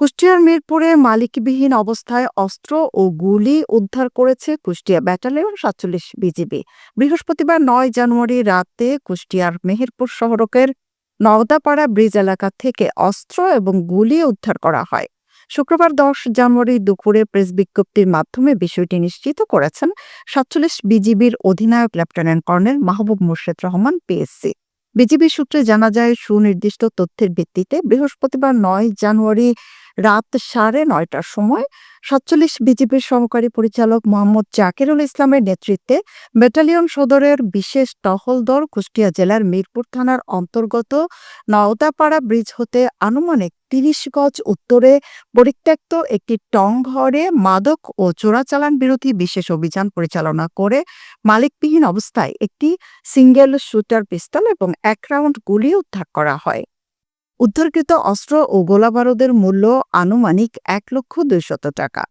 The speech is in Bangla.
কুষ্টিয়ার মিরপুরে মালিকবিহীন অবস্থায় অস্ত্র ও গুলি উদ্ধার করেছে কুষ্টিয়া ব্যাটালিয়ন সাতচল্লিশ বিজিবি। বৃহস্পতিবার নয় জানুয়ারি রাতে কুষ্টিয়ার মেহেরপুর শহরকের নওদাপাড়া ব্রিজ এলাকা থেকে অস্ত্র এবং গুলি উদ্ধার করা হয়। শুক্রবার দশ জানুয়ারি দুপুরে প্রেস বিজ্ঞপ্তির মাধ্যমে বিষয়টি নিশ্চিত করেছেন সাতচল্লিশ বিজিবির অধিনায়ক lieutenant colonel Mahbub Murshed Rahman, PSC. BGB সূত্রে জানা যায়, সুনির্দিষ্ট তথ্যের ভিত্তিতে বৃহস্পতিবার নয় জানুয়ারি রাত সাড়ে নয়টার সময় সাতচল্লিশ বিজিবির সহকারী পরিচালক মোহাম্মদ জাকিরুল ইসলামের নেতৃত্বে ব্যাটালিয়ন সদরের বিশেষ টহল দল কুষ্টিয়া জেলার মিরপুর থানার অন্তর্গত নওদাপাড়া ব্রিজ হতে আনুমানিক তিরিশ গজ উত্তরে পরিত্যক্ত একটি টং ঘরে মাদক ও চোরাচালান বিরোধী বিশেষ অভিযান পরিচালনা করে মালিকবিহীন অবস্থায় একটি সিঙ্গেল শুটার পিস্তল এবং এক রাউন্ড গুলি উদ্ধার করা হয়। উদ্ধারকৃত অস্ত্র ও গোলাবারুদের মূল্য আনুমানিক এক লক্ষ দুইশত টাকা।